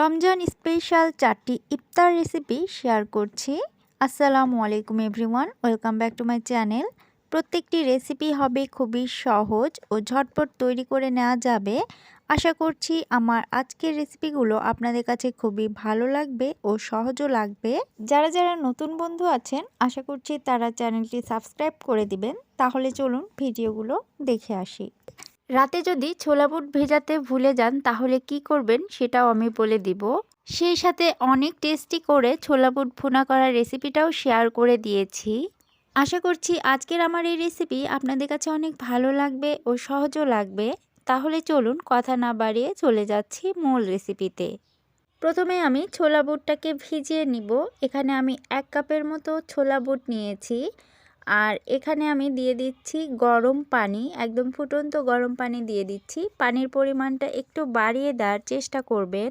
Ramzan special চারটি ইফতার recipe share করছি। আসসালামু আলাইকুম everyone welcome back to my channel প্রত্যেকটি রেসিপি হবে খুবই সহজ ও ঝটপট তৈরি করে নেওয়া যাবে। আশা করছি আমার আজকের রেসিপিগুলো আপনাদের কাছে খুবই ভালো লাগবে ও সহজও লাগবে। যারা যারা নতুন বন্ধু আছেন, আশা করছি তারা চ্যানেলটি সাবস্ক্রাইব করে দিবেন। তাহলে চলুন ভিডিওগুলো দেখে আসি। রাতে যদি ছোলা বুট ভেজাতে ভুলে যান, তাহলে কি করবেন সেটাও আমি বলে দিব। সেই সাথে অনেক টেস্টি করে ছোলা বুট ভুনা করার রেসিপিটাও শেয়ার করে দিয়েছি। আশা করছি আজকের আমার এই রেসিপি আপনাদের কাছে অনেক ভালো লাগবে ও সহজও লাগবে। তাহলে চলুন কথা না বাড়িয়ে চলে যাচ্ছি মূল রেসিপিতে প্রথমে আমি ছোলা বুটটাকে ভিজিয়ে নিব। এখানে আমি এক কাপের মতো ছোলা বুট নিয়েছি। আর এখানে আমি দিয়ে দিচ্ছি গরম পানি, একদম ফুটন্ত গরম পানি দিয়ে দিচ্ছি। পানির পরিমাণটা একটু বাড়িয়ে দেওয়ার চেষ্টা করবেন।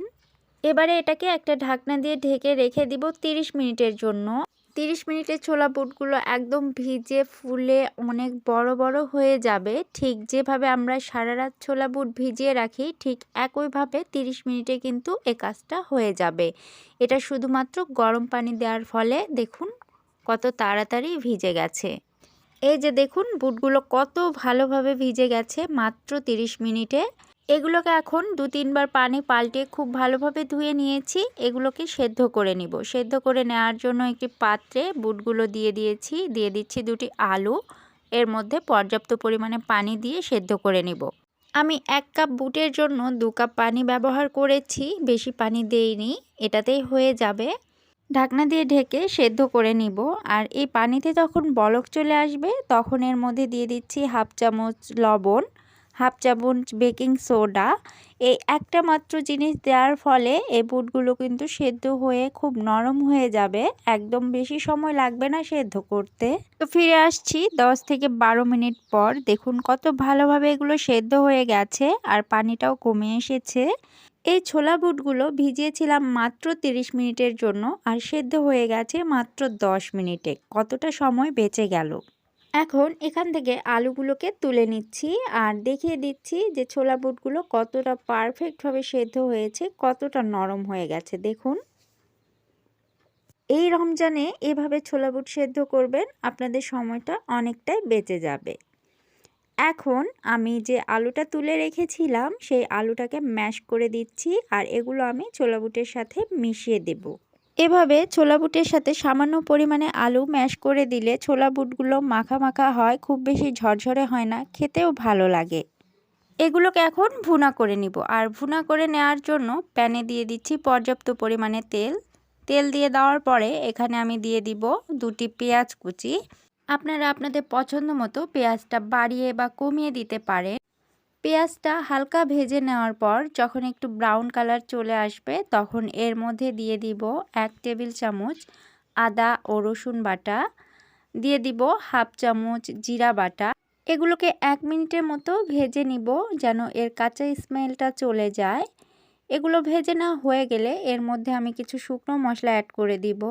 এবারে এটাকে একটা ঢাকনা দিয়ে ঢেকে রেখে দিব 30 মিনিটের জন্য। 30 মিনিটের ছোলা বুটগুলো একদম ভিজে ফুলে অনেক বড় বড় হয়ে যাবে। ঠিক যেভাবে আমরা সারা রাত ছোলা বুট ভিজিয়ে রাখি, ঠিক একইভাবে 30 মিনিটে কিন্তু এ কাজটা হয়ে যাবে। এটা শুধুমাত্র গরম পানি দেওয়ার ফলে দেখুন কত তাড়াতাড়ি ভিজে গেছে। এই যে দেখুন, বুটগুলো কত ভালোভাবে ভিজে গেছে মাত্র 30 মিনিটে। এগুলোকে এখন দু তিনবার পানি পাল্টে খুব ভালোভাবে ধুয়ে নিয়েছি। এগুলোকে সেদ্ধ করে নিব। সেদ্ধ করে নেওয়ার জন্য একটি পাত্রে বুটগুলো দিয়ে দিয়েছি। দিয়ে দিচ্ছি দুটি আলু। এর মধ্যে পর্যাপ্ত পরিমাণে পানি দিয়ে সেদ্ধ করে নিব। আমি এক কাপ বুটের জন্য দু কাপ পানি ব্যবহার করেছি। বেশি পানি দেইনি। এটাতেই হয়ে যাবে। ঢাকনা দিয়ে ঢেকে সেদ্ধ করে নিব। আর এই পানিতে যখন বলক চলে আসবে, তখন এর মধ্যে দিয়ে দিচ্ছি হাফ চামচ লবণ, হাফ চামচ বেকিং সোডা। এই একটা মাত্র জিনিস দেওয়ার ফলে এই বুটগুলো কিন্তু সেদ্ধ হয়ে খুব নরম হয়ে যাবে। একদম বেশি সময় লাগবে না সেদ্ধ করতে। তো ফিরে আসছি দশ থেকে বারো মিনিট পর। দেখুন কত ভালোভাবে এগুলো সেদ্ধ হয়ে গেছে আর পানিটাও কমে এসেছে। এই ছোলা বুটগুলো ভিজিয়েছিলাম মাত্র 30 মিনিটের জন্য আর সেদ্ধ হয়ে গেছে মাত্র 10 মিনিটে। কতটা সময় বেঁচে গেল? এখন এখান থেকে আলুগুলোকে তুলে নিচ্ছি আর দেখিয়ে দিচ্ছি যে ছোলা বুটগুলো কতটা পারফেক্টভাবে সেদ্ধ হয়েছে, কতটা নরম হয়ে গেছে। দেখুন। এই রমজানে এভাবে ছোলা বুট সেদ্ধ করবেন, আপনাদের সময়টা অনেকটাই বেঁচে যাবে। এখন আমি যে আলুটা তুলে রেখেছিলাম, সেই আলুটাকে ম্যাশ করে দিচ্ছি আর এগুলো আমি ছোলা বুটের সাথে মিশিয়ে দেব। এভাবে ছোলা বুটের সাথে সামান্য পরিমাণে আলু ম্যাশ করে দিলে ছোলা বুটগুলো মাখা মাখা হয়, খুব বেশি ঝরঝরে হয় না, খেতেও ভালো লাগে। এগুলোকে এখন ভুনা করে নিব আর ভুনা করে নেওয়ার জন্য প্যানে দিয়ে দিচ্ছি পর্যাপ্ত পরিমাণে তেল। তেল দিয়ে দেওয়ার পরে এখানে আমি দিয়ে দিব দুটি পেঁয়াজ কুচি আপনারা আপনাদের পছন্দ মতো পেঁয়াজটা বাড়িয়ে বা কমিয়ে দিতে পারেন। পেঁয়াজটা হালকা ভেজে নেওয়ার পর যখন একটু ব্রাউন কালার চলে আসবে, তখন এর মধ্যে দিয়ে দিব এক টেবিল চামচ আদা ও রসুন বাটা, দিয়ে দিব হাফ চামচ জিরা বাটা। এগুলোকে এক মিনিটের মতো ভেজে নিব যেন এর কাঁচা স্মেলটা চলে যায়। এগুলো ভেজে না হয়ে গেলে এর মধ্যে আমি কিছু শুকনো মশলা অ্যাড করে দিব।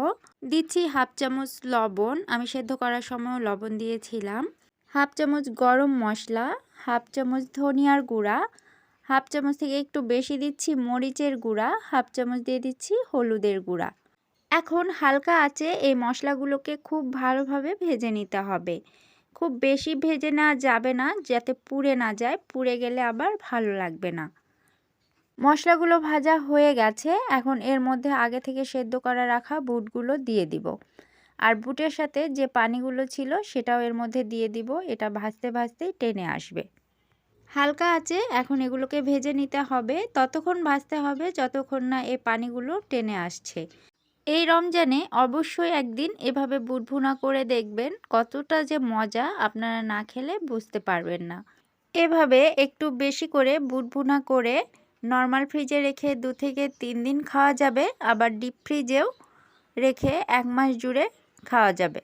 দিচ্ছি হাফ চামচ লবণ, আমি সেদ্ধ করার সময় লবণ দিয়েছিলাম। হাফ চামচ গরম মশলা, হাফ চামচ ধনিয়ার গুঁড়া, হাফ চামচ থেকে একটু বেশি দিচ্ছি মরিচের গুঁড়া, হাফ চামচ দিয়ে দিচ্ছি হলুদের গুঁড়া। এখন হালকা আছে এই মশলাগুলোকে খুব ভালোভাবে ভেজে নিতে হবে। খুব বেশি ভেজে না যাবে না, যাতে পুড়ে না যায়, পুড়ে গেলে আবার ভালো লাগবে না। মশলাগুলো ভাজা হয়ে গেছে, এখন এর মধ্যে আগে থেকে সেদ্ধ করা রাখা বুটগুলো দিয়ে দিব। আর বুটের সাথে যে পানিগুলো ছিল সেটাও এর মধ্যে দিয়ে দিব, এটা ভাজতে ভাজতেই টেনে আসবে। হালকা আছে, এখন এগুলোকে ভেজে নিতে হবে, ততক্ষণ ভাজতে হবে যতক্ষণ না এই পানিগুলো টেনে আসছে। এই রমজানে অবশ্যই একদিন এভাবে বুট ভুনা করে দেখবেন, কতটা যে মজা আপনারা না খেলে বুঝতে পারবেন না। এভাবে একটু বেশি করে বুট ভুনা করে নর্মাল ফ্রিজে রেখে দু থেকে তিন দিন খাওয়া যাবে, আবার ডিপ ফ্রিজেও রেখে এক মাস জুড়ে খাওয়া যাবে।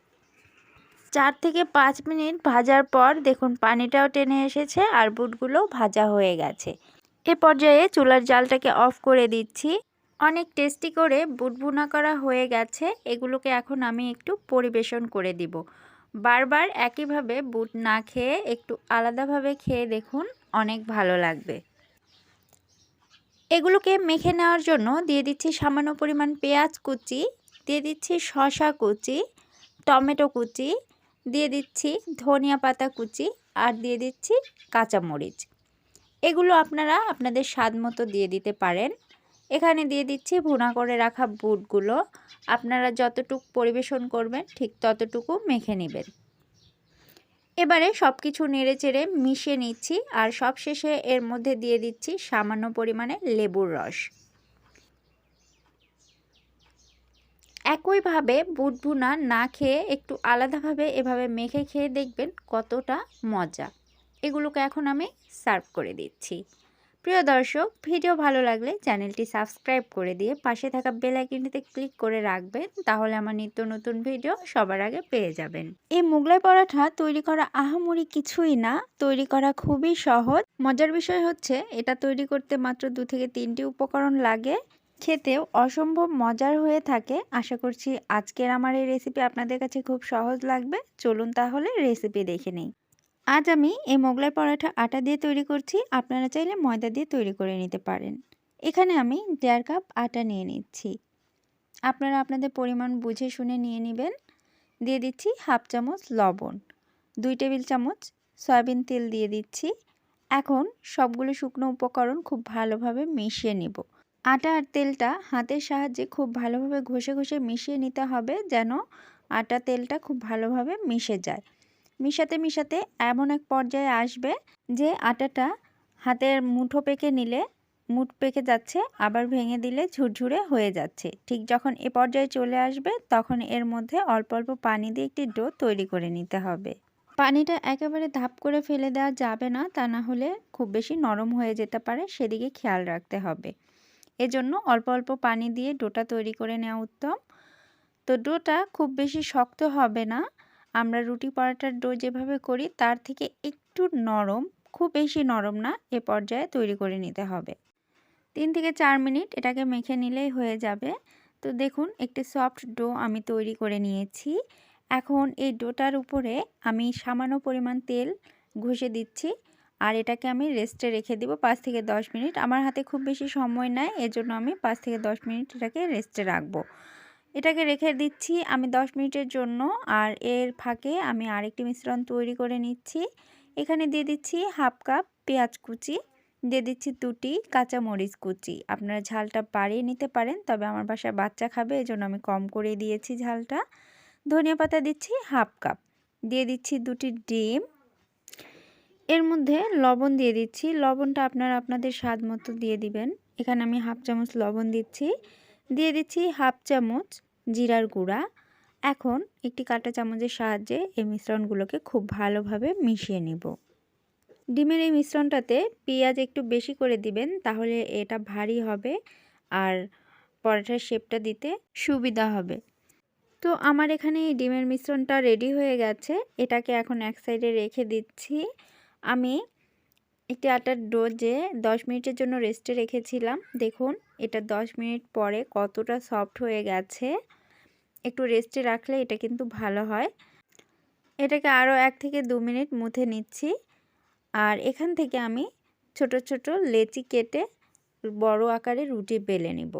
চার থেকে পাঁচ মিনিট ভাজার পর দেখুন পানিটাও টেনে এসেছে আর বুটগুলো ভাজা হয়ে গেছে। এ পর্যায়ে চুলার জালটাকে অফ করে দিচ্ছি। অনেক টেস্টি করে বুট ভুনা করা হয়ে গেছে, এগুলোকে এখন আমি একটু পরিবেশন করে দিব। বারবার একইভাবে বুট না খেয়ে একটু আলাদাভাবে খেয়ে দেখুন অনেক ভালো লাগবে। এগুলোকে মেখে নেওয়ার জন্য দিয়ে দিচ্ছি সামান্য পরিমাণ পেঁয়াজ কুচি, দিয়ে দিচ্ছি শশা কুচি, টমেটো কুচি, দিয়ে দিচ্ছি ধনিয়া পাতা কুচি আর দিয়ে দিচ্ছি কাঁচামরিচ। এগুলো আপনারা আপনাদের স্বাদ মতো দিয়ে দিতে পারেন। এখানে দিয়ে দিচ্ছি ভুনা করে রাখা বুটগুলো। আপনারা যতটুকু পরিবেশন করবেন ঠিক ততটুকু মেখে নেবেন। এবারে সব কিছু নেড়ে চেড়ে মিশিয়ে নিচ্ছি আর সব শেষে এর মধ্যে দিয়ে দিচ্ছি সামান্য পরিমাণে লেবুর রস। একইভাবে বুট ভুনা না খেয়ে একটু আলাদাভাবে এভাবে মেখে খেয়ে দেখবেন কতটা মজা। এগুলোকে এখন আমি সার্ভ করে দিচ্ছি। প্রিয় দর্শক, ভিডিও ভালো লাগলে চ্যানেলটি সাবস্ক্রাইব করে দিয়ে পাশে থাকা বেল আইকনটিতে ক্লিক করে রাখবেন, তাহলে আমার নিত্য নতুন ভিডিও সবার আগে পেয়ে যাবেন। এই মুগলাই পরাঠা তৈরি করা আহামরি কিছুই না, তৈরি করা খুবই সহজ। মজার বিষয় হচ্ছে, এটা তৈরি করতে মাত্র দু থেকে তিনটি উপকরণ লাগে। খেতেও অসম্ভব মজার হয়ে থাকে। আশা করছি আজকের আমার এই রেসিপি আপনাদের কাছে খুব সহজ লাগবে। চলুন তাহলে রেসিপি দেখে নেই। আজ আমি এই মোগলাই পরাঠা আটা দিয়ে তৈরি করছি। আপনারা চাইলে ময়দা দিয়ে তৈরি করে নিতে পারেন। এখানে আমি দেড় কাপ আটা নিয়ে নিচ্ছি। আপনারা আপনাদের পরিমাণ বুঝে শুনে নিয়ে নেবেন। দিয়ে দিচ্ছি হাফ চামচ লবণ, দুই টেবিল চামচ সয়াবিন তেল দিয়ে দিচ্ছি। এখন সবগুলো শুকনো উপকরণ খুব ভালোভাবে মিশিয়ে নিব। আটা আর তেলটা হাতের সাহায্যে খুব ভালোভাবে ঘষে ঘষে মিশিয়ে নিতে হবে যেন আটা তেলটা খুব ভালোভাবে মিশে যায়। মিশাতে মিশাতে এমন এক পর্যায়ে আসবে যে আটাটা হাতের মুঠো পেকে নিলে মুঠ পেকে যাচ্ছে, আবার ভেঙে দিলে ঝুরঝুরে হয়ে যাচ্ছে। ঠিক যখন এ পর্যায়ে চলে আসবে, তখন এর মধ্যে অল্প অল্প পানি দিয়ে একটি ডো তৈরি করে নিতে হবে। পানিটা একেবারে ধাপ করে ফেলে দেওয়া যাবে না, তা না হলে খুব বেশি নরম হয়ে যেতে পারে, সেদিকে খেয়াল রাখতে হবে। এজন্য অল্প অল্প পানি দিয়ে ডোটা তৈরি করে নেওয়া উত্তম। তো ডোটা খুব বেশি শক্ত হবে না আমরা রুটি পরাটার ডো যেভাবে করি, তার থেকে একটু নরম, খুব বেশি নরম না, এ পর্যায়ে তৈরি করে নিতে হবে। তিন থেকে চার মিনিট এটাকে মেখে নিলেই হয়ে যাবে। তো দেখুন, একটি সফট ডো আমি তৈরি করে নিয়েছি। এখন এই ডোটার উপরে আমি সামান্য পরিমাণ তেল ঘষে দিচ্ছি। আর এটাকে আমি রেস্টে রেখে দিব পাঁচ থেকে দশ মিনিট। আমার হাতে খুব বেশি সময় নেয় এজন্য আমি পাঁচ থেকে দশ মিনিট এটাকে রেস্টে রাখব। এটাকে রেখে দিচ্ছি আমি 10 মিনিটের জন্য আর এর ফাঁকে আমি আরেকটি মিশ্রণ তৈরি করে নিচ্ছি। এখানে দিয়ে দিচ্ছি হাফ কাপ পেঁয়াজ কুচি, দিয়ে দিচ্ছি দুটি কাঁচামরিচ কুচি। আপনারা ঝালটা বাড়িয়ে নিতে পারেন, তবে আমার বাসায় বাচ্চা খাবে, এজন্য আমি কম করে দিয়েছি ঝালটা। ধনিয়া পাতা দিচ্ছি হাফ কাপ, দিয়ে দিচ্ছি দুটি ডিম। এর মধ্যে লবণ দিয়ে দিচ্ছি। লবণটা আপনারা আপনাদের স্বাদ মতো দিয়ে দিবেন। এখানে আমি হাফ চামচ লবণ দিচ্ছি। দিয়ে দিচ্ছি হাফ চামচ জিরার গুঁড়া। এখন একটি কাঁটা চামচের সাহায্যে এই মিশ্রণগুলোকে খুব ভালোভাবে মিশিয়ে নিব। ডিমের এই মিশ্রণটাতে পেঁয়াজ একটু বেশি করে দিবেন, তাহলে এটা ভারী হবে আর পরোটার শেপটা দিতে সুবিধা হবে। তো আমার এখানে এই ডিমের মিশ্রণটা রেডি হয়ে গেছে। এটাকে এখন এক সাইডে রেখে দিচ্ছি। আমি একটি আটার ডোজে দশ মিনিটের জন্য রেস্টে রেখেছিলাম। দেখুন, এটা দশ মিনিট পরে কতটা সফট হয়ে গেছে। একটু রেস্টে রাখলে এটা কিন্তু ভালো হয়। এটাকে আরও এক থেকে দু মিনিট মুথে নিচ্ছি। আর এখান থেকে আমি ছোট ছোট লেচি কেটে বড় আকারে রুটি বেলে নিব।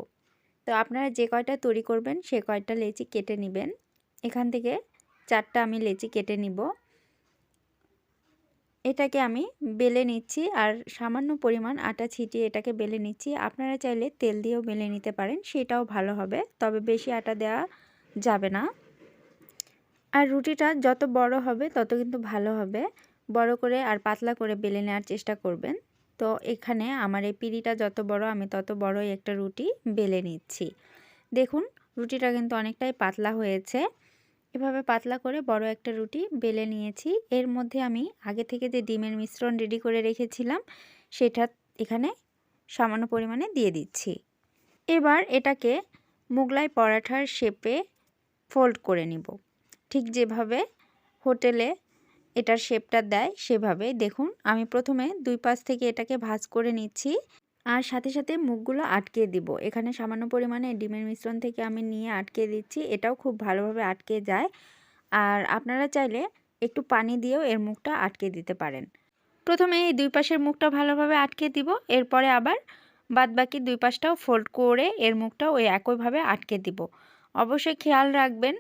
তো আপনারা যে কয়টা তৈরি করবেন, সে কয়টা লেচি কেটে নেবেন। এখান থেকে চারটা আমি লেচি কেটে নিব। এটাকে আমি বেলে নিচ্ছি আর সামান্য পরিমাণ আটা ছিটিয়ে এটাকে বেলে নিচ্ছি। আপনারা চাইলে তেল দিয়েও বেলে নিতে পারেন, সেটাও ভালো হবে, তবে বেশি আটা দেওয়া যাবে না। আর রুটিটা যত বড় হবে, তত কিন্তু ভালো হবে। বড় করে আর পাতলা করে বেলে নেওয়ার চেষ্টা করবেন। তো এখানে আমার এই পিড়িটা যত বড়, আমি তত বড়ই একটা রুটি বেলে নিচ্ছি। দেখুন, রুটিটা কিন্তু অনেকটাই পাতলা হয়েছে। এভাবে পাতলা করে বড় একটা রুটি বেলে নিয়েছি। এর মধ্যে আমি আগে থেকে যে ডিমের মিশ্রণ রেডি করে রেখেছিলাম, সেটা এখানে সামান্য পরিমাণে দিয়ে দিচ্ছি। এবার এটাকে মুগলাই পরাঠার শেপে ফোল্ড করে নিব। ঠিক যেভাবে হোটেলে এটার শেপটা দেয় সেভাবে দেখুন, আমি প্রথমে দুই পাশ থেকে এটাকে ভাজ করে নিচ্ছি। আর সাথে সাথে মুখগুলো আটকে দিব। এখানে সামান্য পরিমাণে ডিমের মিশ্রণ থেকে আমি নিয়ে আটকে দিচ্ছি। এটাও খুব ভালোভাবে আটকে যায়। আর আপনারা চাইলে একটু পানি দিয়েও এর মুখটা আটকে দিতে পারেন। প্রথমে এই দুই পাশের মুখটা ভালোভাবে আটকে দিব। এরপরে আবার বাদ বাকি দুই পাশটাও ফোল্ড করে এর মুখটা ওই একইভাবে আটকে দিব। অবশ্যই খেয়াল রাখবেন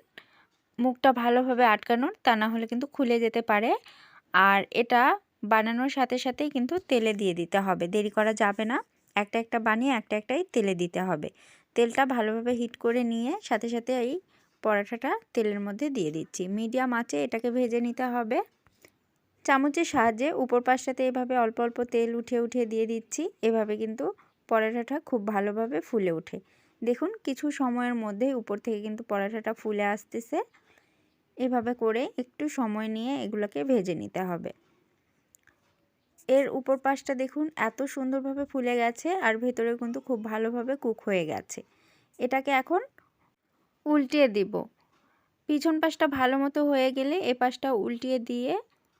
মুখটা ভালোভাবে আটকানোর, তা না হলে কিন্তু খুলে যেতে পারে। আর এটা বানানোর সাথে সাথেই কিন্তু তেলে দিয়ে দিতে হবে। দেরি করা যাবে না। একটা একটা বানিয়ে একটা, একটাই তেলে দিতে হবে। তেলটা ভালোভাবে হিট করে নিয়ে সাথে সাথে এই পরাঠাটা তেলের মধ্যে দিয়ে দিচ্ছি। মিডিয়াম আঁচে এটাকে ভেজে নিতে হবে। চামচের সাহায্যে উপর পাশটাতে এভাবে অল্প অল্প তেল উঠে উঠে দিয়ে দিচ্ছি। এভাবে কিন্তু পরাঠাটা খুব ভালোভাবে ফুলে ওঠে। দেখুন কিছু সময়ের মধ্যেই উপর থেকে কিন্তু পরাঠাটা ফুলে আসতেছে। এভাবে করে একটু সময় নিয়ে এগুলোকে ভেজে নিতে হবে। এর উপর পাশটা দেখুন, এত সুন্দরভাবে ফুলে গেছে আর ভেতরে কিন্তু খুব ভালোভাবে কুক হয়ে গেছে। এটাকে এখন উল্টিয়ে দিব। পিছন পাশটা ভালো মতো হয়ে গেলে এ পাশটা উল্টিয়ে দিয়ে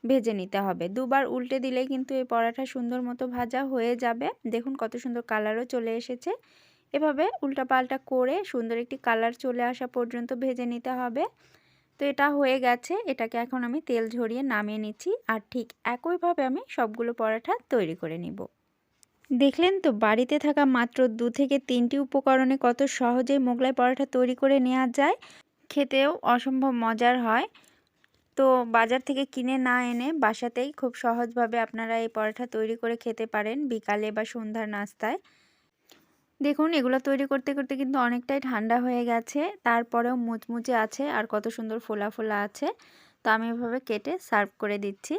ভেজে নিতে হবে। দুবার উল্টে দিলে কিন্তু এই পরাঠা সুন্দর মতো ভাজা হয়ে যাবে। দেখুন কত সুন্দর কালারও চলে এসেছে। এভাবে উল্টাপাল্টা করে সুন্দর একটি কালার চলে আসা পর্যন্ত ভেজে নিতে হবে। তো এটা হয়ে গেছে। এটাকে এখন আমি তেল ঝরিয়ে নামিয়ে নিচ্ছি আর ঠিক একইভাবে আমি সবগুলো পরাঠা তৈরি করে নিব। দেখলেন তো বাড়িতে থাকা মাত্র দু থেকে তিনটি উপকরণে কত সহজেই মোগলাই পরাঠা তৈরি করে নেওয়া যায়? খেতেও অসম্ভব মজার হয়। তো বাজার থেকে কিনে না এনে বাসাতেই খুব সহজভাবে আপনারা এই পরোটা তৈরি করে খেতে পারেন বিকালে বা সন্ধ্যার নাস্তায়। দেখুন, এগুলো তৈরি করতে করতে কিন্তু অনেকটাই ঠান্ডা হয়ে গেছে। তারপরেও মুচমুচে আছে আর কত সুন্দর ফোলা ফোলা আছে। তো আমি এভাবে কেটে সার্ভ করে দিচ্ছি।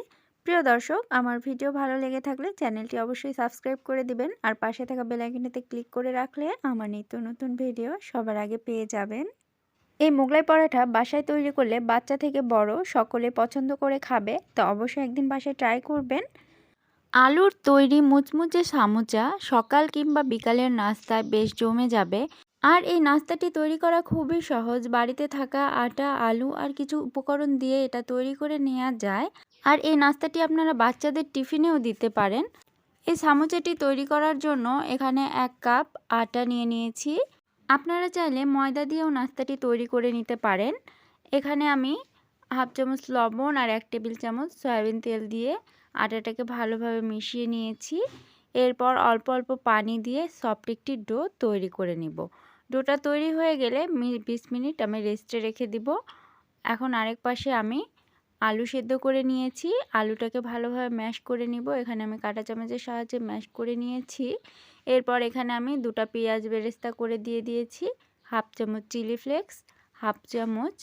প্রিয় দর্শক, আমার ভিডিও ভালো লেগে থাকলে চ্যানেলটি অবশ্যই সাবস্ক্রাইব করে দিবেন। আর পাশে থাকা বেলাইকনটিতে ক্লিক করে রাখলে আমার নিত্য নতুন ভিডিও সবার আগে পেয়ে যাবেন। এই মোগলাই পরোটা বাসায় তৈরি করলে বাচ্চা থেকে বড় সকলে পছন্দ করে খাবে। তো অবশ্যই একদিন বাসায় ট্রাই করবেন। আলুর তৈরি মুচমুচে সামুচা সকাল কিংবা বিকালের নাস্তায় বেশ জমে যাবে। আর এই নাস্তাটি তৈরি করা খুবই সহজ। বাড়িতে থাকা আটা, আলু আর কিছু উপকরণ দিয়ে এটা তৈরি করে নেওয়া যায়। আর এই নাস্তাটি আপনারা বাচ্চাদের টিফিনেও দিতে পারেন। এই সামুচাটি তৈরি করার জন্য এখানে এক কাপ আটা নিয়ে নিয়েছি। আপনারা চাইলে ময়দা দিয়েও নাস্তাটি তৈরি করে নিতে পারেন। এখানে আমি হাফ চামচ লবণ আর এক টেবিল চামচ সয়াবিন তেল দিয়ে আটাটাকে ভালোভাবে মিশিয়ে নিয়েছি। এরপর অল্প অল্প পানি দিয়ে সফট একটি ডো তৈরি করে নিব। ডোটা তৈরি হয়ে গেলে বিশ মিনিট আমি রেস্টে রেখে দিব। এখন আরেক পাশে আমি আলু সেদ্ধ করে নিয়েছি। আলুটাকে ভালোভাবে ম্যাশ করে নিব। এখানে আমি কাঁটা চামচের সাহায্যে ম্যাশ করে নিয়েছি। এরপর এখানে আমি দুটা পেঁয়াজ বেরেস্তা করে দিয়ে দিয়েছি। হাফ চামচ চিলি ফ্লেক্স হাফ চামচ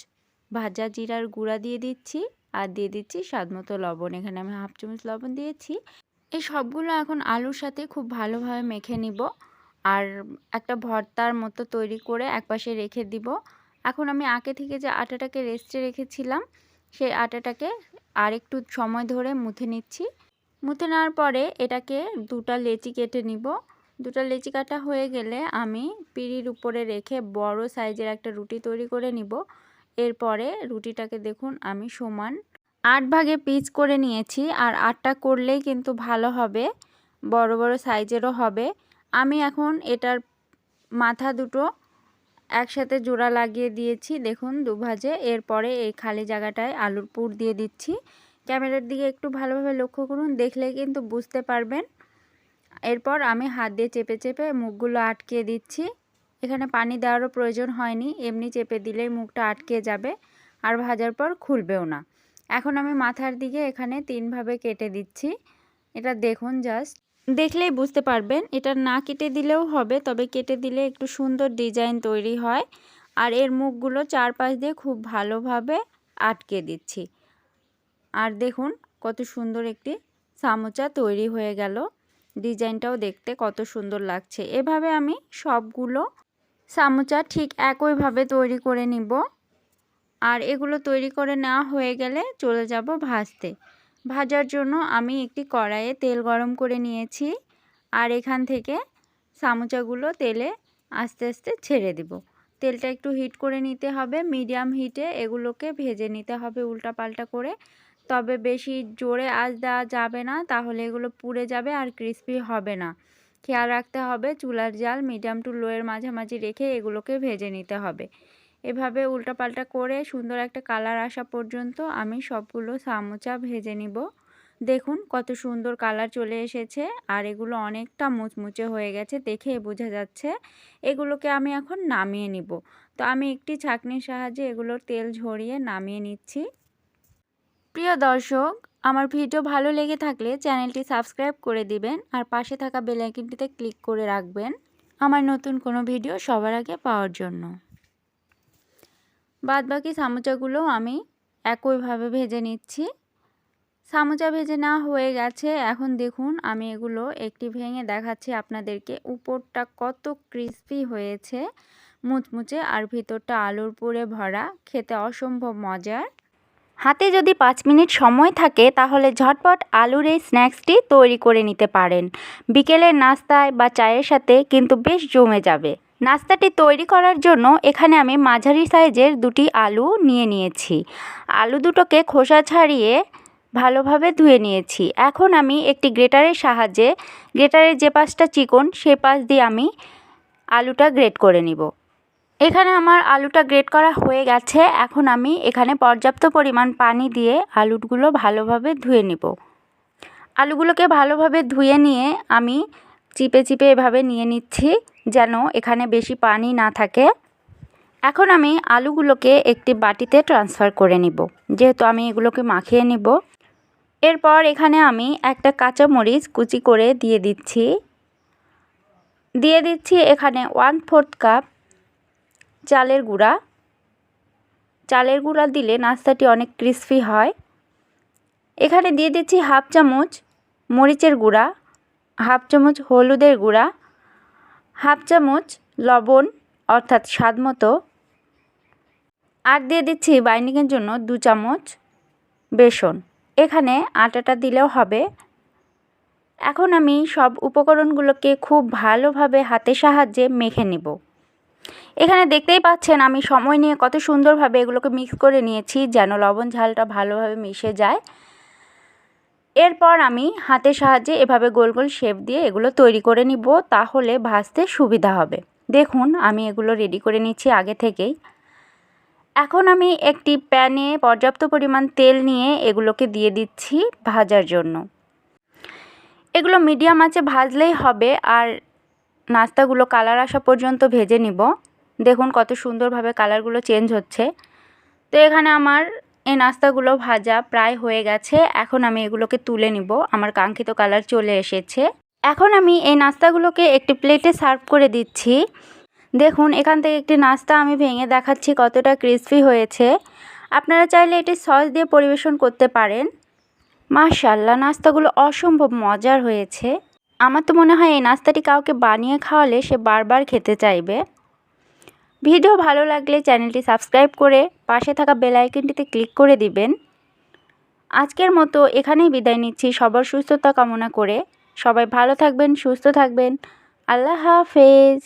ভাজা জিরার গুঁড়া দিয়ে দিচ্ছি। আর দিয়ে দিচ্ছি স্বাদ মতো লবণ। এখানে আমি হাফ চামচ লবণ দিয়েছি। এই সবগুলো এখন আলুর সাথে খুব ভালোভাবে মেখে নিব আর একটা ভর্তার মতো তৈরি করে একপাশে রেখে দিব। এখন আমি আগে থেকে যে আটাটাকে রেস্টে রেখেছিলাম, সেই আটাটাকে আর একটু সময় ধরে মুথে নিচ্ছি। মুথে নেওয়ার পরে এটাকে দুটা লেচি কেটে নিব। দুটা লেচি কাটা হয়ে গেলে আমি পিঁড়ির উপরে রেখে বড় সাইজের একটা রুটি তৈরি করে নিব। এরপরে রুটিটাকে দেখুন, আমি সমান আট ভাগে পিচ করে নিয়েছি, আর আটটা করলেই কিন্তু ভালো হবে, বড় বড় সাইজেরও হবে। আমি এখন এটার মাথা দুটো একসাথে জোড়া লাগিয়ে দিয়েছি, দেখুন দুভাজে এরপরে এই খালি জায়গাটায় আলুর পুর দিয়ে দিচ্ছি। ক্যামেরার দিকে একটু ভালোভাবে লক্ষ্য করুন, দেখলে কিন্তু বুঝতে পারবেন। এরপর আমি হাত দিয়ে চেপে চেপে মুখগুলো আটকে দিচ্ছি। এখানে পানি দেওয়ারও প্রয়োজন হয়নি। এমনি চেপে দিলেই মুখটা আটকে যাবে আর ভাজার পর খুলবেও না। এখন আমি মাথার দিকে এখানে তিনভাবে কেটে দিচ্ছি। এটা দেখুন জাস্ট। দেখলেই বুঝতে পারবেন, এটা না কেটে দিলেও হবে, তবে কেটে দিলে একটু সুন্দর ডিজাইন তৈরি হয়। আর এর মুখগুলো চারপাশ দিয়ে খুব ভালোভাবে আটকে দিচ্ছি। আর দেখুন, কত সুন্দর একটি সামোচা তৈরি হয়ে গেল। ডিজাইনটাও দেখতে কত সুন্দর লাগছে। এভাবে আমি সবগুলো সামোচা ঠিক একইভাবে তৈরি করে নিব। আর এগুলো তৈরি করে নেওয়া হয়ে গেলে চলে যাব ভাজতে। ভাজার জন্য আমি একটি কড়াইয়ে তেল গরম করে নিয়েছি। আর এখান থেকে সামোচাগুলো তেলে আস্তে আস্তে ছেড়ে দিব। তেলটা একটু হিট করে নিতে হবে। মিডিয়াম হিটে এগুলোকে ভেজে নিতে হবে উল্টা পাল্টা করে। তবে বেশি জোরে আঁচ দেওয়া যাবে না, তাহলে এগুলো পুড়ে যাবে আর ক্রিস্পি হবে না। খেয়াল রাখতে হবে। চুলার জাল মিডিয়াম টু লোয়ের মাঝামাঝি রেখে এগুলোকে ভেজে নিতে হবে। এভাবে উল্টাপাল্টা করে সুন্দর একটা কালার আসা পর্যন্ত আমি সবগুলো সামোচা ভেজে নিব। দেখুন কত সুন্দর কালার চলে এসেছে আর এগুলো অনেকটা মুচমুচে হয়ে গেছে দেখে বোঝা যাচ্ছে। এগুলোকে আমি এখন নামিয়ে নিব। তো আমি একটি ছাঁকনির সাহায্যে এগুলোর তেল ঝরিয়ে নামিয়ে নিচ্ছি। প্রিয় দর্শক আমার ভিডিও ভালো লেগে থাকলে চ্যানেলটি সাবস্ক্রাইব করে দিবেন আর পাশে থাকা বেলাইকিনটিতে ক্লিক করে রাখবেন আমার নতুন কোনো ভিডিও সবার আগে পাওয়ার জন্য। বাদবাকি সামোচাগুলো আমি একইভাবে ভেজে নিচ্ছি। সামোচা ভেজে না হয়ে গেছে। এখন দেখুন আমি এগুলো একটি ভেঙে দেখাচ্ছি আপনাদেরকে। উপরটা কত ক্রিসপি হয়েছে, মুচমুচে আর ভিতরটা আলুর পুরে ভরা। খেতে অসম্ভব মজার। হাতে যদি পাঁচ মিনিট সময় থাকে, তাহলে ঝটপট আলুর এই স্ন্যাক্সটি তৈরি করে নিতে পারেন। বিকেলের নাস্তায় বা চায়ের সাথে কিন্তু বেশ জমে যাবে। নাস্তাটি তৈরি করার জন্য এখানে আমি মাঝারি সাইজের দুটি আলু নিয়ে নিয়েছি। আলু দুটোকে খোসা ছাড়িয়ে ভালোভাবে ধুয়ে নিয়েছি। এখন আমি একটি গ্রেটারের সাহায্যে, গ্রেটারের যে পাশটা চিকন, সে পাশ দিয়ে আমি আলুটা গ্রেট করে নিব। এখানে আমার আলুটা গ্রেট করা হয়ে গেছে। এখন আমি এখানে পর্যাপ্ত পরিমাণ পানি দিয়ে আলুগুলো ভালোভাবে ধুয়ে নিব। আলুগুলোকে ভালোভাবে ধুয়ে নিয়ে আমি চিপে চিপে এভাবে নিয়ে নিচ্ছি যেন এখানে বেশি পানি না থাকে। এখন আমি আলুগুলোকে একটি বাটিতে ট্রান্সফার করে নিব। যেহেতু আমি এগুলোকে মাখিয়ে নিব। এরপর এখানে আমি একটা কাঁচা মরিচ কুচি করে দিয়ে দিচ্ছি। দিয়ে দিচ্ছি এখানে ওয়ান ফোর্থ কাপ চালের গুঁড়া। চালের গুঁড়া দিলে নাস্তাটি অনেক ক্রিস্পি হয়। এখানে দিয়ে দিচ্ছি হাফ চামচ মরিচের গুঁড়া, হাফ চামচ হলুদের গুঁড়া, হাফ চামচ লবণ, অর্থাৎ স্বাদ মতো। আর দিয়ে দিচ্ছি বাইন্ডিংয়ের জন্য দু চামচ বেসন। এখানে আটাটা দিলেও হবে। এখন আমি সব উপকরণগুলোকে খুব ভালোভাবে হাতের সাহায্যে মেখে নেব। এখানে দেখতেই পাচ্ছেন আমি সময় নিয়ে কত সুন্দরভাবে এগুলোকে মিক্স করে নিয়েছি যেন লবণ ঝালটা ভালোভাবে মিশে যায়। এরপর আমি হাতের সাহায্যে এভাবে গোল গোল শেপ দিয়ে এগুলো তৈরি করে নিব তাহলে ভাজতে সুবিধা হবে। দেখুন, আমি এগুলো রেডি করে নিচ্ছি আগে থেকেই। এখন আমি একটি প্যানে পর্যাপ্ত পরিমাণ তেল নিয়ে এগুলোকে দিয়ে দিচ্ছি ভাজার জন্য। এগুলো মিডিয়াম আঁচে ভাজলেই হবে আর নাস্তাগুলো কালার আসা পর্যন্ত ভেজে নিব। দেখুন কত সুন্দরভাবে কালারগুলো চেঞ্জ হচ্ছে। তো এখানে আমার এই নাস্তাগুলো ভাজা প্রায় হয়ে গেছে। এখন আমি এগুলোকে তুলে নিব। আমার কাঙ্ক্ষিত কালার চলে এসেছে। এখন আমি এই নাস্তাগুলোকে একটি প্লেটে সার্ভ করে দিচ্ছি। দেখুন, এখান থেকে একটি নাস্তা আমি ভেঙে দেখাচ্ছি কতটা ক্রিসপি হয়েছে। আপনারা চাইলে এটি সস দিয়ে পরিবেশন করতে পারেন। মাশাল্লাহ নাস্তাগুলো অসম্ভব মজার হয়েছে। আমার তো মনে হয় এই নাস্তাটি কাউকে বানিয়ে খাওয়ালে সে বারবার খেতে চাইবে। ভিডিও ভালো লাগলে চ্যানেলটি সাবস্ক্রাইব করে পাশে থাকা বেল আইকনটিতে ক্লিক করে দিবেন। আজকের মতো এখানেই বিদায় নিচ্ছি। সবার সুস্থতা কামনা করে সবাই ভালো থাকবেন, সুস্থ থাকবেন। আল্লাহ হাফেজ।